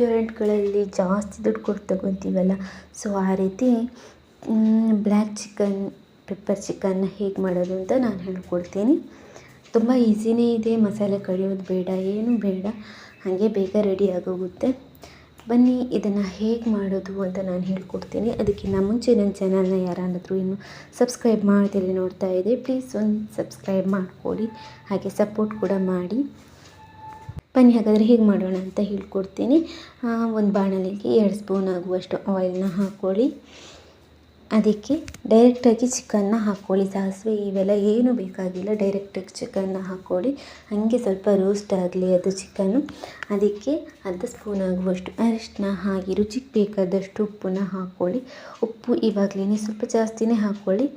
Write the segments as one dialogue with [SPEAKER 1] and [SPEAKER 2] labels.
[SPEAKER 1] ರೆಸ್ಟೋರೆಂಟ್ಗಳಲ್ಲಿ ಜಾಸ್ತಿ ದುಡ್ಡು ಕೊಟ್ಟು ತಗೊತೀವಲ್ಲ ಸೊ ಆ ರೀತಿ ಬ್ಲ್ಯಾಕ್ ಚಿಕನ್ ಪೆಪ್ಪರ್ ಚಿಕನ್ನ ಹೇಗೆ ಮಾಡೋದು ಅಂತ ನಾನು ಹೇಳ್ಕೊಡ್ತೀನಿ. ತುಂಬ ಈಸಿನೇ ಇದೆ, ಮಸಾಲೆ ಕಡಿಯೋದು ಬೇಡ, ಏನೂ ಬೇಡ. ಹಾಗೆ ಬೇಗ ರೆಡಿ ಆಗೋಗುತ್ತೆ. ಬನ್ನಿ, ಇದನ್ನು ಹೇಗೆ ಮಾಡೋದು ಅಂತ ನಾನು ಹೇಳ್ಕೊಡ್ತೀನಿ. ಅದಕ್ಕಿಂತ ಮುಂಚೆ ನನ್ನ ಚಾನಲ್ನ ಯಾರಾದರೂ ಇನ್ನೂ ಸಬ್ಸ್ಕ್ರೈಬ್ ಮಾಡ್ತಿಲ್ಲ ನೋಡ್ತಾ ಇದೆ ಪ್ಲೀಸ್ ಒಂದು ಸಬ್ಸ್ಕ್ರೈಬ್ ಮಾಡ್ಕೊಳ್ಳಿ. ಹಾಗೆ ಸಪೋರ್ಟ್ ಕೂಡ ಮಾಡಿ. ಬನ್ನಿ ಹಾಗಾದರೆ ಹೇಗೆ ಮಾಡೋಣ ಅಂತ ಹೇಳ್ಕೊಡ್ತೀನಿ. ಒಂದು ಬಾಣಲಿಗೆ ಎರಡು ಸ್ಪೂನ್ ಆಗುವಷ್ಟು ಆಯಿಲ್ನ ಹಾಕ್ಕೊಳ್ಳಿ. ಅದಕ್ಕೆ ಡೈರೆಕ್ಟಾಗಿ ಚಿಕನ್ನ ಹಾಕ್ಕೊಳ್ಳಿ. ಸಾಸಿವೆ ಇವೆಲ್ಲ ಏನೂ ಬೇಕಾಗಿಲ್ಲ. ಡೈರೆಕ್ಟಾಗಿ ಚಿಕನ್ನ ಹಾಕ್ಕೊಳ್ಳಿ. ಹಾಗೆ ಸ್ವಲ್ಪ ರೋಸ್ಟ್ ಆಗಲಿ ಅದು ಚಿಕನ್ನು ಅದಕ್ಕೆ ಅರ್ಧ ಸ್ಪೂನ್ ಆಗುವಷ್ಟು ಅರಿಶಿನ ಹಾಗೆ ರುಚಿಗೆ ಬೇಕಾದಷ್ಟು ಉಪ್ಪನ್ನ ಹಾಕ್ಕೊಳ್ಳಿ. ಉಪ್ಪು ಇವಾಗಲೇ ಸ್ವಲ್ಪ ಜಾಸ್ತಿನೇ ಹಾಕ್ಕೊಳ್ಳಿ.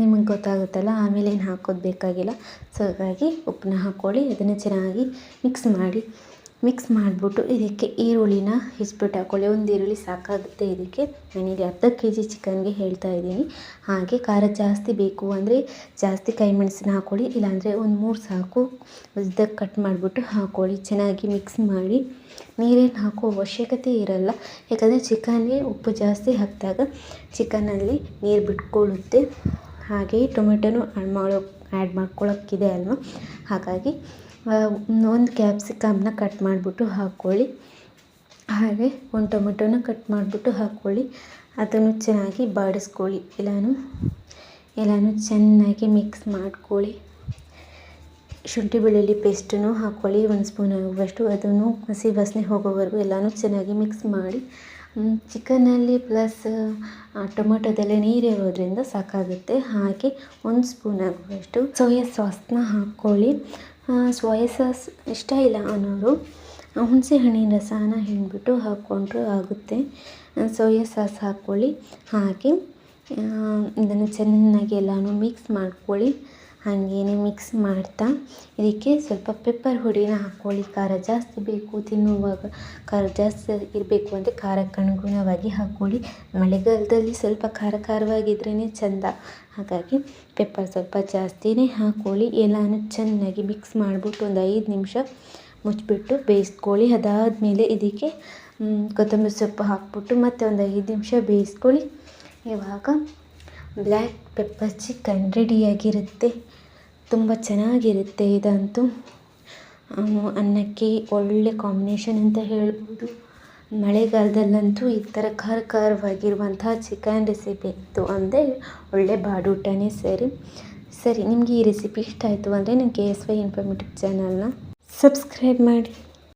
[SPEAKER 1] ನಿಮಗೆ ಗೊತ್ತಾಗುತ್ತಲ್ಲ ಆಮೇಲೆ ಏನು ಹಾಕೋದು ಬೇಕಾಗಿಲ್ಲ. ಸೊ ಹಾಗಾಗಿ ಉಪ್ಪನ್ನ ಹಾಕ್ಕೊಳ್ಳಿ ಅದನ್ನು ಚೆನ್ನಾಗಿ ಮಿಕ್ಸ್ ಮಾಡಿ. ಮಿಕ್ಸ್ ಮಾಡಿಬಿಟ್ಟು ಇದಕ್ಕೆ ಈರುಳ್ಳಿನ ಹೆಚ್ಚಿಬಿಟ್ಟು ಹಾಕ್ಕೊಳ್ಳಿ ಒಂದು ಈರುಳ್ಳಿ ಸಾಕಾಗುತ್ತೆ ಇದಕ್ಕೆ. ನಾನಿಲ್ಲಿ ಅರ್ಧ ಕೆ ಜಿ ಚಿಕನ್ಗೆ ಹೇಳ್ತಾ ಇದ್ದೀನಿ. ಹಾಗೆ ಖಾರ ಜಾಸ್ತಿ ಬೇಕು ಅಂದರೆ ಜಾಸ್ತಿ ಕೈ ಮೆಣಸಿನ ಹಾಕ್ಕೊಳ್ಳಿ ಇಲ್ಲಾಂದರೆ ಒಂದು ಮೂರು ಸಾಕು ಉದ್ದಕ್ಕೆ ಕಟ್ ಮಾಡಿಬಿಟ್ಟು ಹಾಕ್ಕೊಳ್ಳಿ ಚೆನ್ನಾಗಿ ಮಿಕ್ಸ್ ಮಾಡಿ. ನೀರೇನು ಹಾಕೋ ಅವಶ್ಯಕತೆ ಇರಲ್ಲ. ಯಾಕಂದರೆ ಚಿಕನ್ಗೆ ಉಪ್ಪು ಜಾಸ್ತಿ ಹಾಕಿದಾಗ ಚಿಕನಲ್ಲಿ ನೀರು ಬಿಟ್ಕೊಳ್ಳುತ್ತೆ ಹಾಗೆ ಟೊಮೆಟೊನೂ ಆ್ಯಡ್ ಮಾಡೋ ಆ್ಯಡ್ ಮಾಡ್ಕೊಳ್ಳೋಕ್ಕಿದೆ ಅಲ್ವಾ? ಹಾಗಾಗಿ ಒಂದು ಕ್ಯಾಪ್ಸಿಕಮ್ನ ಕಟ್ ಮಾಡಿಬಿಟ್ಟು ಹಾಕ್ಕೊಳ್ಳಿ. ಹಾಗೆ ಒಂದು ಟೊಮೆಟೊನ ಕಟ್ ಮಾಡಿಬಿಟ್ಟು ಹಾಕ್ಕೊಳ್ಳಿ. ಅದನ್ನು ಚೆನ್ನಾಗಿ ಬಾಡಿಸ್ಕೊಳ್ಳಿ. ಎಲ್ಲಾನು, ಎಲ್ಲನೂ ಚೆನ್ನಾಗಿ ಮಿಕ್ಸ್ ಮಾಡ್ಕೊಳ್ಳಿ. ಶುಂಠಿ ಬೆಳ್ಳುಳ್ಳಿ ಪೇಸ್ಟನ್ನು ಹಾಕ್ಕೊಳ್ಳಿ. ಒಂದು ಸ್ಪೂನ್ ಆಗುವಷ್ಟು ಅದನ್ನು ಹಸಿ ವಾಸನೆ ಹೋಗೋವರೆಗೂ ಎಲ್ಲನೂ ಚೆನ್ನಾಗಿ ಮಿಕ್ಸ್ ಮಾಡಿ. ಚಿಕನಲ್ಲಿ ಪ್ಲಸ್ ಟೊಮೊಟೊದಲ್ಲೇ ನೀರು ಇರೋದ್ರಿಂದ ಸಾಕಾಗುತ್ತೆ. ಹಾಗೆ ಒಂದು ಸ್ಪೂನ್ ಆಗುವಷ್ಟು ಸೋಯಾ ಸಾಸ್ನ ಹಾಕ್ಕೊಳ್ಳಿ. ಸೋಯಾ ಸಾಸ್ ಇಷ್ಟ ಇಲ್ಲ ಅನ್ನೋರು. ಹುಣಸೆ ಹಣ್ಣಿನ ರಸನ ಹಿಂಡ್ಬಿಟ್ಟು ಹಾಕ್ಕೊಂಡ್ರೂ ಆಗುತ್ತೆ. ಸೋಯಾ ಸಾಸ್ ಹಾಕ್ಕೊಳ್ಳಿ ಹಾಕಿ ಇದನ್ನು ಚೆನ್ನಾಗಿ ಎಲ್ಲನೂ ಮಿಕ್ಸ್ ಮಾಡ್ಕೊಳ್ಳಿ. ಹಾಗೇನೆ ಮಿಕ್ಸ್ ಮಾಡ್ತಾ, ಇದಕ್ಕೆ ಸ್ವಲ್ಪ ಪೆಪ್ಪರ್ ಹುಡಿನ ಹಾಕ್ಕೊಳ್ಳಿ ಖಾರ ಜಾಸ್ತಿ ಬೇಕು, ತಿನ್ನುವಾಗ ಖಾರ ಜಾಸ್ತಿ ಇರಬೇಕು ಅಂದರೆ ಖಾರಕ್ಕೆ ಅನುಗುಣವಾಗಿ ಹಾಕ್ಕೊಳ್ಳಿ ಮಳೆಗಾಲದಲ್ಲಿ ಸ್ವಲ್ಪ ಖಾರ ಖಾರವಾಗಿದ್ರೇ ಚೆಂದ. ಹಾಗಾಗಿ ಪೆಪ್ಪರ್ ಸ್ವಲ್ಪ ಜಾಸ್ತಿನೇ ಹಾಕ್ಕೊಳ್ಳಿ ಎಲ್ಲನೂ ಚೆನ್ನಾಗಿ ಮಿಕ್ಸ್ ಮಾಡಿಬಿಟ್ಟು ಒಂದು ಐದು ನಿಮಿಷ ಮುಚ್ಚಿಬಿಟ್ಟು ಬೇಯಿಸ್ಕೊಳ್ಳಿ. ಅದಾದಮೇಲೆ ಇದಕ್ಕೆ ಕೊತ್ತಂಬರಿ ಸೊಪ್ಪು ಹಾಕ್ಬಿಟ್ಟು ಮತ್ತೆ ಒಂದು ಐದು ನಿಮಿಷ ಬೇಯಿಸ್ಕೊಳ್ಳಿ. ಇವಾಗ ಬ್ಲ್ಯಾಕ್ ಪೆಪ್ಪರ್ ಚಿಕನ್ ರೆಡಿಯಾಗಿರುತ್ತೆ ತುಂಬ ಚೆನ್ನಾಗಿರುತ್ತೆ ಇದಂತೂ. ಅನ್ನಕ್ಕೆ ಒಳ್ಳೆ ಕಾಂಬಿನೇಷನ್ ಅಂತ ಹೇಳ್ಬೋದು. ಮಳೆಗಾಲದಲ್ಲಂತೂ ಈ ಥರ ಖಾರ ಖಾರವಾಗಿರುವಂತಹ ಚಿಕನ್ ರೆಸಿಪಿ ಇತ್ತು ಅಂದರೆ ಒಳ್ಳೆ ಬಾಡೂಟನೇ ಸರಿ. ಸರಿ, ನಿಮಗೆ ಈ ರೆಸಿಪಿ ಇಷ್ಟ ಆಯಿತು ಅಂದರೆ ನನ್ನ ಕೆ ಎಸ್ ವೈ ಇನ್ಫಾರ್ಮೇಟಿವ್ ಚಾನಲ್ನ ಸಬ್ಸ್ಕ್ರೈಬ್ ಮಾಡಿ.